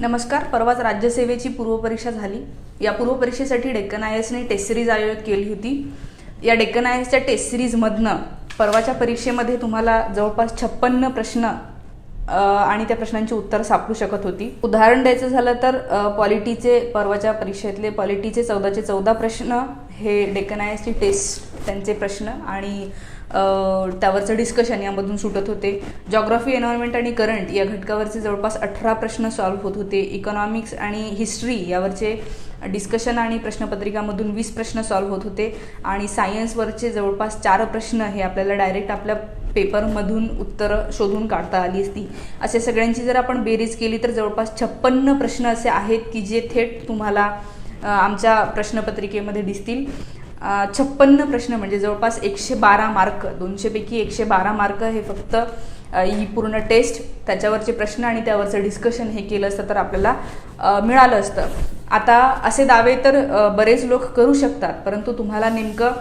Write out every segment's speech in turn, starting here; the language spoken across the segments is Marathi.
नमस्कार परवाच राज्यसेवेची पूर्वपरीक्षा झाली. या पूर्वपरीक्षेसाठी डेक्कन आय एसने टेस्ट सिरीज आयोजित केली होती. या डेक्कन आय एसच्या टेस्ट सिरीजमधनं परवाच्या परीक्षेमध्ये तुम्हाला जवळपास छप्पन्न प्रश्न आणि त्या प्रश्नांची उत्तर सापडू शकत होती. उदाहरण द्यायचं झालं तर पॉलिटीचे परवाच्या परीक्षेतले पॉलिटीचे चौदाचे चौदा प्रश्न हे डेक्कन आय एसची टेस्ट त्यांचे प्रश्न आणि त्यावरचं डिस्कशन यामधून सुटत होते. जॉग्राफी एन्व्हायरमेंट आणि करंट या घटकावरचे जवळपास अठरा प्रश्न सॉल्व्ह होत होते. इकॉनॉमिक्स आणि हिस्ट्री यावरचे डिस्कशन आणि प्रश्नपत्रिकामधून वीस प्रश्न सॉल्व्ह होत होते. आणि सायन्सवरचे जवळपास चार प्रश्न हे आपल्याला डायरेक्ट आपल्या पेपरमधून उत्तरं शोधून काढता आली असती. असे सगळ्यांची जर आपण बेरीज केली तर जवळपास छप्पन्न प्रश्न असे आहेत की जे थेट तुम्हाला आमच्या प्रश्नपत्रिकेमध्ये दिसतील. छप्पन्न प्रश्न म्हणजे जवळपास एकशे बारा मार्क दोनशेपैकी एकशे बारा मार्क हे फक्त ही पूर्ण टेस्ट त्याच्यावरचे प्रश्न आणि त्यावरचं डिस्कशन हे केलं असतं तर आपल्याला मिळालं असतं. आता असे दावे तर बरेच लोक करू शकतात परंतु तुम्हाला नेमकं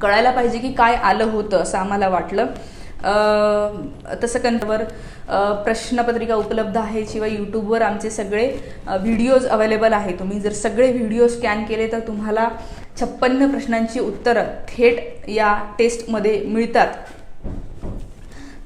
कळायला पाहिजे की काय आलं होतं असं आम्हाला वाटलं. तसं कंवर प्रश्नपत्रिका उपलब्ध आहे शिवाय यूट्यूबवर आमचे सगळे व्हिडिओज अवेलेबल आहे. तुम्ही जर सगळे व्हिडिओ स्कॅन केले तर तुम्हाला छप्पन्न प्रश्नांची उत्तरं थेट या टेस्टमध्ये मिळतात.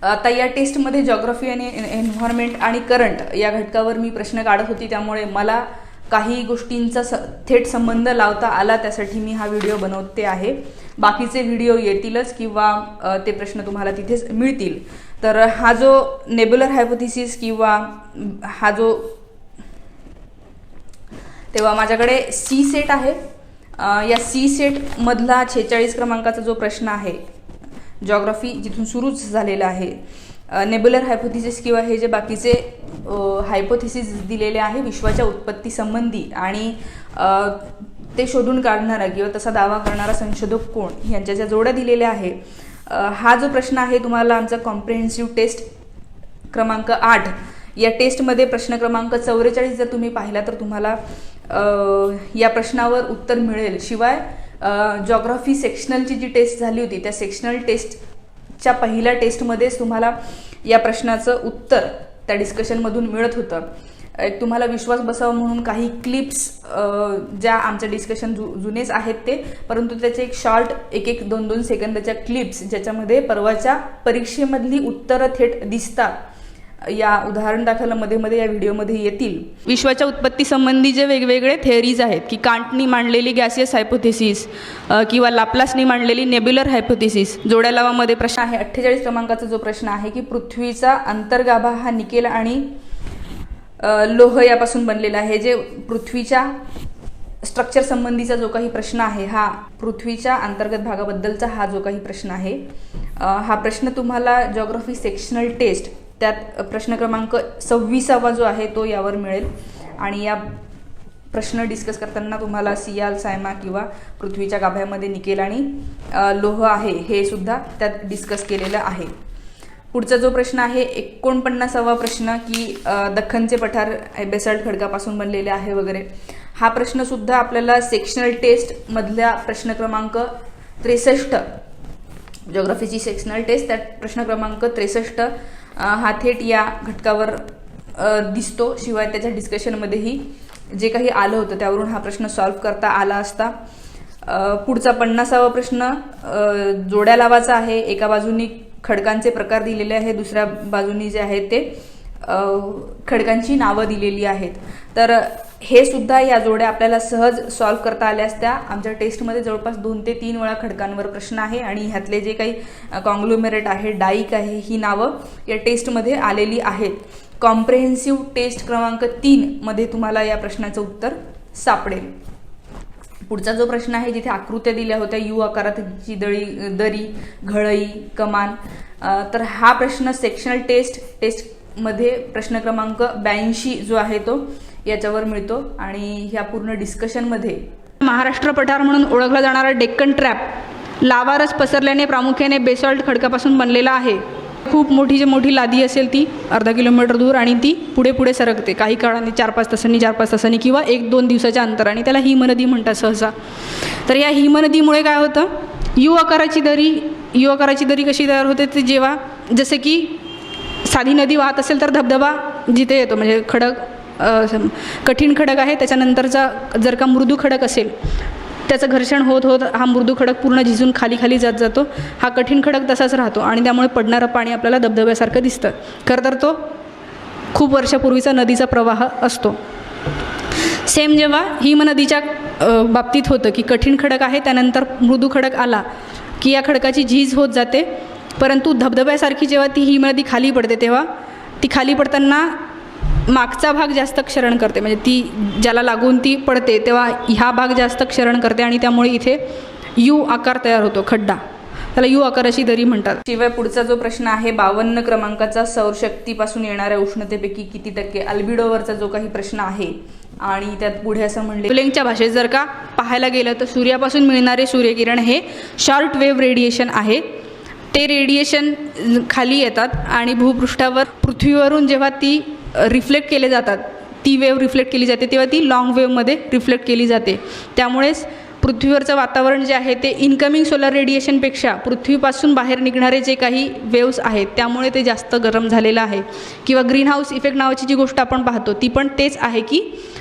आता या टेस्टमध्ये जॉग्रफी आणि एन्व्हायरमेंट आणि करंट या घटकावर मी प्रश्न काढत होती त्यामुळे मला काही गोष्टींचा स थेट संबंध लावता आला त्यासाठी मी हा व्हिडिओ बनवते आहे. बाकीचे व्हिडिओ येतीलच किंवा ते प्रश्न तुम्हाला तिथेच मिळतील. तर हा जो नेब्युलर हायपोथिसिस किंवा हा जो तेव्हा माझ्याकडे सी सेट आहे. या सी सेटमधला छेचाळीस क्रमांकाचा जो प्रश्न आहे जॉग्राफी जिथून सुरूच झालेला आहे नेबुलर हायपोथिसिस किंवा हे जे बाकीचे हायपोथिसिस दिलेले आहे विश्वाच्या उत्पत्तीसंबंधी आणि ते शोधून काढणारा किंवा तसा दावा करणारा संशोधक कोण यांच्या ज्या जोड्या दिलेल्या आहे हा जो प्रश्न आहे तुम्हाला आमचा कॉम्प्रिहेन्सिव्ह टेस्ट क्रमांक आठ या टेस्टमध्ये प्रश्न क्रमांक चौवेचाळीस जर तुम्ही पाहिला तर तुम्हाला या प्रश्नावर उत्तर मिळेल. शिवाय जॉग्राफी सेक्शनलची जी टेस्ट झाली होती त्या सेक्शनल टेस्टच्या पहिल्या टेस्टमध्येच तुम्हाला या प्रश्नाचं उत्तर त्या डिस्कशनमधून मिळत होतं. एक तुम्हाला विश्वास बसावा म्हणून काही क्लिप्स ज्या आमच्या डिस्कशन जु जुनेच आहेत ते परंतु त्याचे एक शॉर्ट एक एक दोन दोन सेकंदाच्या क्लिप्स ज्याच्यामध्ये परवाच्या परीक्षेमधली उत्तरं थेट दिसतात. या उदाहरण दाखलमध्ये मध्ये या व्हिडिओमध्ये येतील. विश्वाच्या उत्पत्ती संबंधी जे वेगवेगळे थेअरीज आहेत की कांटनी मांडलेली गॅसियस हायपोथेसिस किंवा लाप्लासनी मांडलेली नेब्युलर हायपोथेसिस जोड्या लावामध्ये प्रश्न आहे अठ्ठेचाळीस क्रमांकाचा जो प्रश्न आहे की पृथ्वीचा अंतर्गाभा हा निकेल आणि लोह यापासून बनलेला आहे. जे पृथ्वीच्या स्ट्रक्चर संबंधीचा जो काही प्रश्न आहे हा पृथ्वीच्या अंतर्गत भागाबद्दलचा हा जो काही प्रश्न आहे हा प्रश्न तुम्हाला जॉग्रफी सेक्शनल टेस्ट त्यात प्रश्न क्रमांक सव्वीसावा जो आहे तो यावर मिळेल. आणि या प्रश्न डिस्कस करताना तुम्हाला सियाल सायमा किंवा पृथ्वीच्या गाभ्यामध्ये निकेल आणि लोह आहे हे सुद्धा त्यात डिस्कस केलेलं आहे. पुढचा जो प्रश्न आहे एकोणपन्नासावा प्रश्न की दख्खनचे पठार बेसाल्ट खडकापासून बनलेले आहे वगैरे हा प्रश्नसुद्धा आपल्याला सेक्शनल टेस्टमधल्या प्रश्न क्रमांक त्रेसष्ट ज्योग्रफीची सेक्शनल टेस्ट त्यात प्रश्न क्रमांक त्रेसष्ट हा थेट या घटकावर दिसतो. शिवाय त्याच्या डिस्कशनमध्येही जे काही आलं होतं त्यावरून हा प्रश्न सॉल्व्ह करता आला असता. पुढचा पन्नासावा प्रश्न जोड्या लावाचा आहे. एका बाजूनी खडकांचे प्रकार दिलेले आहे दुसऱ्या बाजूनी जे आहेत ते खडकांची नावं दिलेली आहेत. तर हे सुद्धा या जोड्या आपल्याला सहज सॉल्व करता आल्या असत्या. आमच्या टेस्टमध्ये जवळपास दोन ते तीन वेळा खडकांवर प्रश्न आहे आणि ह्यातले जे काही कॉंग्लोमेरेट आहे डाईक आहे ही नावं या टेस्टमध्ये आलेली आहेत. कॉम्प्रेहेन्सिव्ह टेस्ट क्रमांक तीनमध्ये तुम्हाला या प्रश्नाचं उत्तर सापडेल. पुढचा जो प्रश्न आहे जिथे आकृत्या दिल्या होत्या यू आकाराची दळी दरी घळई कमान तर हा प्रश्न सेक्शनल टेस्ट टेस्टमध्ये प्रश्न क्रमांक ब्याऐंशी जो आहे तो याच्यावर मिळतो आणि ह्या पूर्ण डिस्कशनमध्ये महाराष्ट्र पठार म्हणून ओळखला जाणारा डेक्कन ट्रॅप लावारस पसरल्याने प्रामुख्याने बेसॉल्ट खडकापासून बनलेला आहे. खूप मोठी जी मोठी लादी असेल ती अर्धा किलोमीटर दूर आणि ती पुढे पुढे सरकते. काही काळाने चार पाच तासांनी चार पाच तासांनी किंवा एक दोन दिवसाच्या अंतराने. त्याला हिमनदी म्हणतात सहसा. तर या हिमनदीमुळे काय होतं? यू आकाराची दरी यू आकाराची दरी कशी तयार होते ते जेव्हा जसे की साधी नदी वाहत असेल तर धबधबा जिथे येतो म्हणजे खडक कठीण खडक आहे त्याच्यानंतरचा जर का मृदू खडक असेल त्याचं घर्षण होत होत हा मृदू खडक पूर्ण झिजून खाली खाली जात जातो. हा कठीण खडक तसाच राहतो आणि त्यामुळे पडणारं पाणी आपल्याला धबधब्यासारखं दिसतं. खरं तर तो खूप वर्षापूर्वीचा नदीचा प्रवाह असतो. सेम जेव्हा हिम नदीच्या बाबतीत होतं की कठीण खडक आहे त्यानंतर मृदू खडक आला की या खडकाची झीज होत जाते. परंतु धबधब्यासारखी जेव्हा ती हिम नदी खाली पडते तेव्हा ती खाली पडताना मागचा भाग जास्त क्षरण करते. म्हणजे ती ज्याला लागून ती पडते तेव्हा ह्या भाग जास्त क्षरण करते आणि त्यामुळे इथे यू आकार तयार होतो खड्डा. त्याला यू आकार अशी दरी म्हणतात. शिवाय पुढचा जो प्रश्न आहे बावन्न क्रमांकाचा सौरशक्तीपासून येणाऱ्या उष्णतेपैकी किती टक्के? अल्बिडोवरचा जो काही प्रश्न आहे आणि त्यात पुढे असं म्हणले वेवलेंगच्या भाषेत जर का पाहायला गेलं तर सूर्यापासून मिळणारे सूर्यकिरण हे शॉर्ट वेव्ह रेडिएशन आहे. ते रेडिएशन खाली येतात आणि भूपृष्ठावर पृथ्वीवरून जेव्हा ती रिफ्लेक्ट केले जातात. ती वेव्ह रिफ्लेक्ट केली जाते तेव्हा ती लाँग वेव्हमध्ये रिफ्लेक्ट केली जाते. त्यामुळेच पृथ्वीवरचं वातावरण जे आहे ते इनकमिंग सोलर रेडिएशनपेक्षा पृथ्वीपासून बाहेर निघणारे जे काही वेव्स आहेत त्यामुळे ते जास्त गरम झालेलं आहे. किंवा ग्रीन हाऊस इफेक्ट नावाची जी गोष्ट आपण पाहतो ती पण तेच आहे की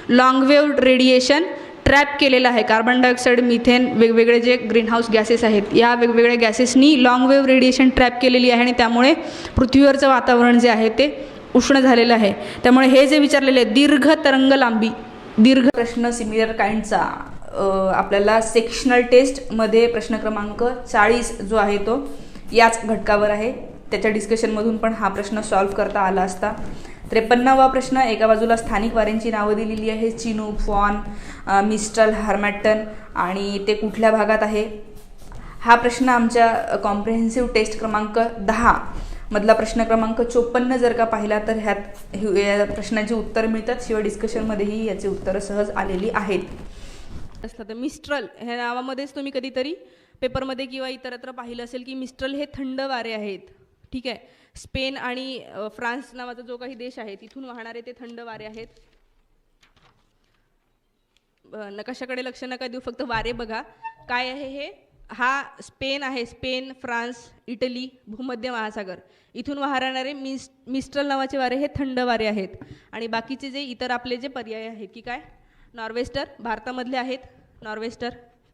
लाँग वेव्ह रेडिएशन ट्रॅप केलेलं आहे. कार्बन डायऑक्साईड मिथेन वेगवेगळे जे ग्रीनहाऊस गॅसेस आहेत या वेगवेगळ्या गॅसेसनी लाँग वेव्ह रेडिएशन ट्रॅप केलेली आहे आणि त्यामुळे पृथ्वीवरचं वातावरण जे आहे ते उष्ण झालेलं आहे. त्यामुळे हे जे विचारलेले आहे, दीर्घ तरंग लांबी दीर्घ प्रश्न सिमिलर काइंडचा आपल्याला सेक्शनल टेस्टमध्ये प्रश्न क्रमांक चाळीस जो आहे तो याच घटकावर आहे. त्याच्या डिस्कशनमधून पण हा प्रश्न सॉल्व्ह करता आला असता. त्रेपन्नावा प्रश्न एका बाजूला स्थानिक वाऱ्यांची नावं दिलेली आहे चिनू फॉन मिस्टल हार्मॅटन आणि ते कुठल्या भागात आहे? हा प्रश्न आमच्या कॉम्प्रिहेन्सिव्ह टेस्ट क्रमांक दहा. मधला प्रश्न क्रमांक चोपन्न जर का पाहिला तर ह्यात या प्रश्नाची उत्तर मिळतात. शिवाय डिस्कशनमध्येही याची उत्तरं सहज आलेली आहेत. असतात मिस्ट्रल ह्या नावामध्येच तुम्ही कधीतरी पेपरमध्ये किंवा इतरत्र पाहिलं असेल की मिस्ट्रल हे थंड वारे आहेत. ठीक आहे? स्पेन आणि फ्रान्स नावाचा जो काही देश आहे तिथून वाहणारे ते थंड वारे आहेत. नकाशाकडे लक्ष नका देऊ फक्त वारे बघा. काय आहे हे? हा स्पेन आहे स्पेन फ्रान्स इटली भूमध्य महासागर. इथून वाहणारे मिस मिस्ट्रल नावाचे वारे हे थंड वारे आहेत. आणि बाकीचे जे इतर आपले जे पर्याय आहेत की काय? नॉर्वेस्टर भारतामधले आहेत. नॉर्वेस्टर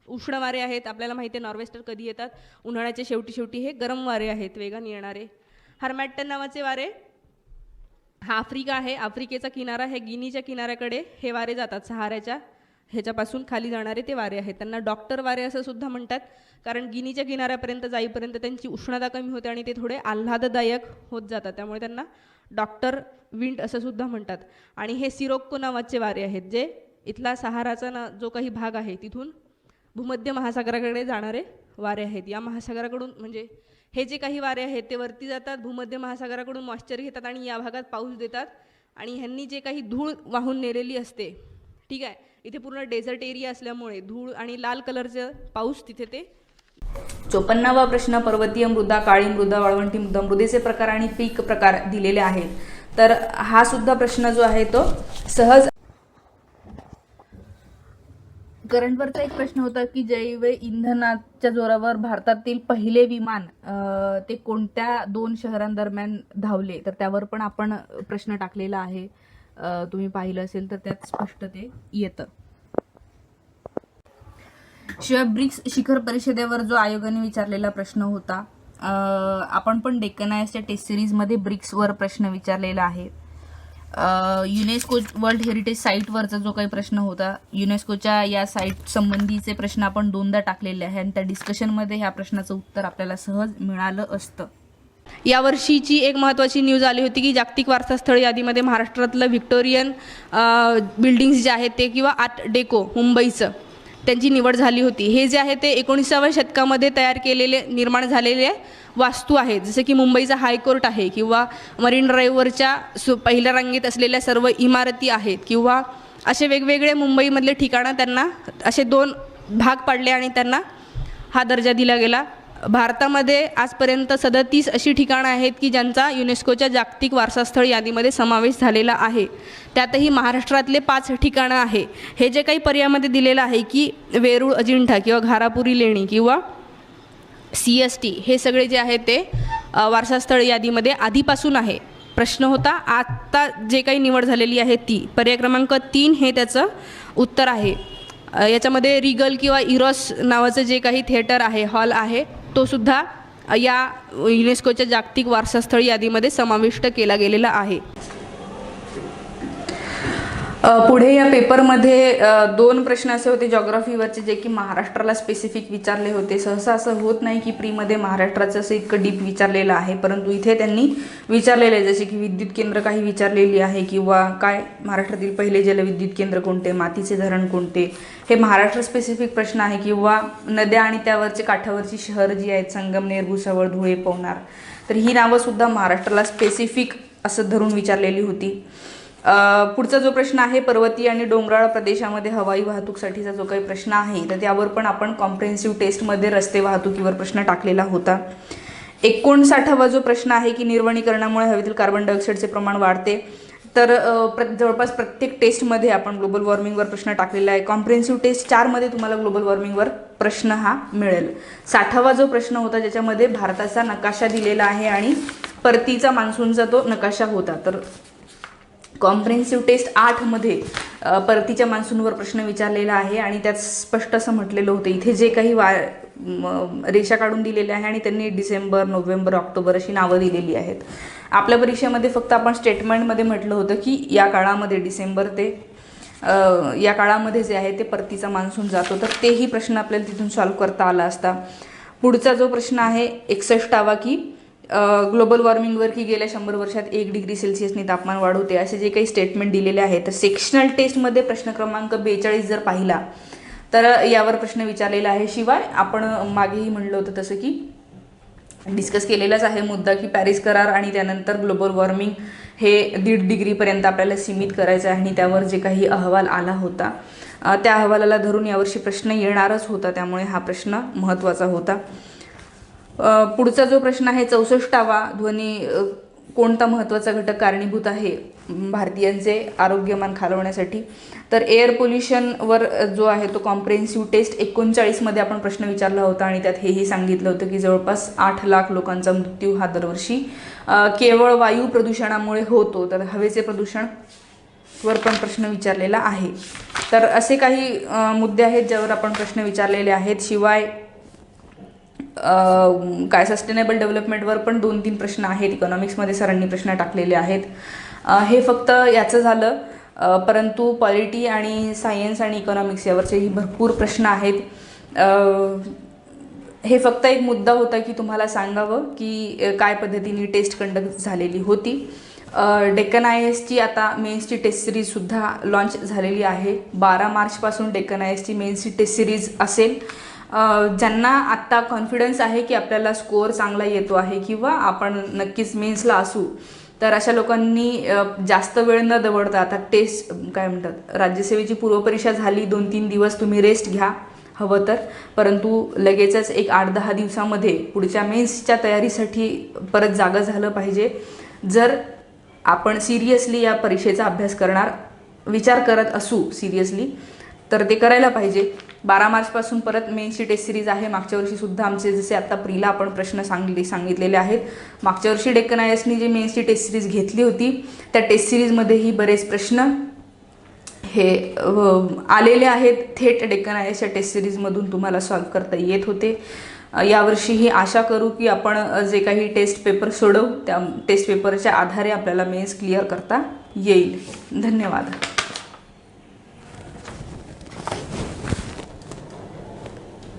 उष्ण वारे आहेत. आपल्याला माहिती आहे नॉर्वेस्टर कधी येतात? उन्हाळ्याच्या शेवटी शेवटी हे गरम वारे आहेत वेगाने येणारे. हर्मॅटन नावाचे वारे हा आफ्रिका आहे. आफ्रिकेचा किनारा हे गिनीच्या किनाऱ्याकडे हे वारे जातात सहाऱ्याच्या ह्याच्यापासून खाली जाणारे ते वारे आहेत. त्यांना डॉक्टर वारे असं सुद्धा म्हणतात. कारण गिनीच्या किनाऱ्यापर्यंत जाईपर्यंत त्यांची उष्णता कमी होते आणि ते थोडे आल्हाददायक होत जातात. त्यामुळे त्यांना डॉक्टर विंड असं सुद्धा म्हणतात. आणि हे सिरोक्को नावाचे वारे आहेत जे इथला सहाराचा ना जो काही भाग आहे तिथून भूमध्य महासागराकडे जाणारे वारे आहेत. या महासागराकडून म्हणजे हे जे काही वारे आहेत ते वरती जातात भूमध्य महासागराकडून मॉइश्चर घेतात आणि या भागात पाऊस देतात. आणि ह्यांनी जे काही धूळ वाहून नेलेली असते ठीक आहे इथे पूर्ण डेझर्ट एरिया असल्यामुळे धूळ आणि लाल कलरचं पाऊस तिथे ते. चोपन्नावा प्रश्न पर्वतीय मृदा काळी मृदा वाळवंटी मृदा मृदेचे प्रकार आणि पीक प्रकार दिलेले आहेत. तर हा सुद्धा प्रश्न जो आहे तो सहज करंटवरचा एक प्रश्न होता की जैव इंधनाच्या जोरावर भारतातील पहिले विमान ते कोणत्या दोन शहरांदरम्यान धावले? तर त्यावर पण आपण प्रश्न टाकलेला आहे. तुम्ही पाहिलं असेल तर त्यात स्पष्ट ते येतं. शिवाय ब्रिक्स शिखर परिषदेवर जो आयोगाने विचारलेला प्रश्न होता आपण पण डेक्कन टेस्ट सिरीजमध्ये ब्रिक्सवर प्रश्न विचारलेला आहे. युनेस्को वर्ल्ड हेरिटेज साईटवरचा जो काही प्रश्न होता युनेस्कोच्या या साईट संबंधीचे प्रश्न आपण दोनदा टाकलेले आहे आणि त्या डिस्कशनमध्ये ह्या प्रश्नाचं उत्तर आपल्याला सहज मिळालं असतं. यावर्षीची एक महत्त्वाची न्यूज आली होती की जागतिक वारसास्थळ यादीमध्ये महाराष्ट्रातलं व्हिक्टोरियन बिल्डिंग्स जे आहेत ते किंवा आर्ट डेको मुंबईचं त्यांची निवड झाली होती. हे जे आहे ते एकोणीसाव्या शतकामध्ये तयार केलेले निर्माण झालेले वास्तू आहेत. जसे की मुंबईचा हायकोर्ट आहे किंवा मरीन ड्राईव्हवरच्या सु पहिल्या रांगेत असलेल्या सर्व इमारती आहेत किंवा असे वेगवेगळे मुंबईमधले ठिकाणं त्यांना असे दोन भाग पाडले आणि त्यांना हा दर्जा दिला गेला. भारतामध्ये आजपर्यंत सदतीस अशी ठिकाणं आहेत की ज्यांचा युनेस्कोच्या जागतिक वारसास्थळ यादीमध्ये समावेश झालेला आहे. त्यातही महाराष्ट्रातले पाच ठिकाणं आहे. हे जे काही पर्यायामध्ये दिलेलं आहे की वेरूळ अजिंठा किंवा घारापुरी लेणी किंवा सी एस टी हे सगळे जे आहे ते वारसास्थळ यादीमध्ये आधीपासून आहे. प्रश्न होता आत्ता जे काही निवड झालेली आहे ती. पर्याय क्रमांक तीन हे त्याचं उत्तर आहे. याच्यामध्ये रिगल किंवा इरॉस नावाचं जे काही थिएटर आहे हॉल आहे तोसुद्धा या युनेस्कोच्या जागतिक वारसास्थळ यादीमध्ये समाविष्ट केला गेलेला आहे. पुढे या पेपरमध्ये दोन प्रश्न असे होते जॉग्राफीवरचे जे की महाराष्ट्राला स्पेसिफिक विचारले होते. सहसा असं होत नाही की प्रीमध्ये महाराष्ट्राचं असं इतकं डीप विचारलेलं आहे परंतु इथे त्यांनी विचारलेलं आहे जसे की विद्युत केंद्र काही विचारलेली आहे किंवा काय महाराष्ट्रातील पहिले जलविद्युत केंद्र कोणते मातीचे धरण कोणते? हे महाराष्ट्र स्पेसिफिक प्रश्न आहे किंवा नद्या आणि त्यावरचे काठावरची शहर जी आहेत संगमनेर भुसावळ धुळे पवनार. तर ही नावंसुद्धा महाराष्ट्राला स्पेसिफिक असं धरून विचारलेली होती. पुढचा जो प्रश्न आहे पर्वतीय आणि डोंगराळ प्रदेशामध्ये हवाई वाहतूकसाठीचा जो काही प्रश्न आहे तर त्यावर पण आपण कॉम्प्रेन्सिव्ह टेस्टमध्ये रस्ते वाहतुकीवर प्रश्न टाकलेला होता. एकोणसाठावा जो प्रश्न आहे की निर्वणीकरणामुळे हवेतील कार्बन डायऑक्साईडचे प्रमाण वाढते तर प्र जवळपास प्रत्येक टेस्टमध्ये आपण ग्लोबल वॉर्मिंगवर प्रश्न टाकलेला आहे. कॉम्प्रेन्सिव्ह टेस्ट चारमध्ये तुम्हाला ग्लोबल वॉर्मिंगवर प्रश्न हा मिळेल. साठावा जो प्रश्न होता ज्याच्यामध्ये भारताचा नकाशा दिलेला आहे आणि परतीचा मान्सूनचा तो नकाशा होता. तर कॉम्प्रेन्सिव्ह टेस्ट आठमध्ये परतीच्या मान्सूनवर प्रश्न विचारलेला आहे आणि त्यात स्पष्ट असं म्हटलेलं होतं इथे जे काही वा रेषा काढून दिलेल्या आहे आणि त्यांनी डिसेंबर नोव्हेंबर ऑक्टोबर अशी नावं दिलेली आहेत. आपल्या परीक्षेमध्ये फक्त आपण स्टेटमेंटमध्ये म्हटलं होतं की या काळामध्ये डिसेंबर ते या काळामध्ये जे आहे ते परतीचा मान्सून जातो तर तेही प्रश्न आपल्याला तिथून सॉल्व्ह करता आला असता. पुढचा जो प्रश्न आहे एकसष्टावा की ग्लोबल वॉर्मिंगवर की गेल्या शंभर वर्षात एक डिग्री सेल्सिअसने तापमान वाढ होते. असे जे काही स्टेटमेंट दिलेले आहे तर सेक्शनल टेस्टमध्ये प्रश्न क्रमांक बेचाळीस जर पाहिला तर यावर प्रश्न विचारलेला आहे. शिवाय आपण मागेही म्हणलं होतं तसं की डिस्कस केलेलाच आहे मुद्दा की पॅरिस करार आणि त्यानंतर ग्लोबल वॉर्मिंग हे दीड डिग्रीपर्यंत आपल्याला सीमित करायचं आहे आणि त्यावर जे काही अहवाल आला होता त्या अहवालाला धरून यावर्षी प्रश्न येणारच होता. त्यामुळे हा प्रश्न महत्त्वाचा होता. पुढचा जो प्रश्न आहे चौसष्टावा ध्वनी कोणता महत्त्वाचा घटक कारणीभूत आहे भारतीयांचे आरोग्यमान खालवण्यासाठी? तर एअर पोल्युशनवर जो आहे तो कॉम्प्रेन्सिव्ह टेस्ट एकोणचाळीसमध्ये आपण प्रश्न विचारला होता आणि त्यात हेही सांगितलं होतं की जवळपास आठ लाख लोकांचा मृत्यू हा दरवर्षी केवळ वायू प्रदूषणामुळे होतो. तर हवेचे प्रदूषण वर पण प्रश्न विचारलेला आहे. तर असे काही मुद्दे आहेत ज्यावर आपण प्रश्न विचारलेले आहेत. शिवाय काय सस्टेनेबल डेव्हलपमेंटवर पण दोन तीन प्रश्न आहेत. इकॉनॉमिक्समध्ये सरांनी प्रश्न टाकलेले आहेत. हे फक्त याचं झालं. परंतु पॉलिटी आणि सायन्स आणि इकॉनॉमिक्स यावरचेही भरपूर प्रश्न आहेत. हे फक्त एक मुद्दा होता की तुम्हाला सांगावं की काय पद्धतीने टेस्ट कंडक्ट झालेली होती. डेक्कन आय एसची आता मेन्सची टेस्ट सिरीजसुद्धा लॉन्च झालेली आहे. बारा मार्चपासून डेक्कन आय एसची मेन्सची टेस्ट सिरीज असेल. ज्यांना आत्ता कॉन्फिडन्स आहे की आपल्याला स्कोअर चांगला येतो आहे किंवा आपण नक्कीच मेन्सला असू तर अशा लोकांनी जास्त वेळ न दवडता आता टेस्ट काय म्हणतात राज्यसेवेची पूर्वपरीक्षा झाली दोन तीन दिवस तुम्ही रेस्ट घ्या हवं तर. परंतु लगेचच एक आठ दहा दिवसामध्ये पुढच्या मेन्सच्या तयारीसाठी परत जागा झालं पाहिजे. जर आपण सिरियसली या परीक्षेचा अभ्यास करणार विचार करत असू सिरियसली तर ते करायला पाहिजे. बारा मार्चपासून परत मेन्सची टेस्ट सिरीज आहे. मागच्या वर्षीसुद्धा आमचे जसे आता प्रीला आपण प्रश्न सांगले सांगितलेले आहेत. मागच्या वर्षी डेक्कन आय जी मेन्सची टेस्ट सिरीज घेतली होती त्या टेस्ट सिरीजमध्येही बरेच प्रश्न हे आलेले आहेत. थेट डेक्कन आय टेस्ट सिरीजमधून तुम्हाला सॉल्व्ह करता येत होते. यावर्षीही आशा करू की आपण जे काही टेस्ट पेपर सोडवू त्या टेस्ट पेपरच्या आधारे आपल्याला मेन्स क्लिअर करता येईल. धन्यवाद.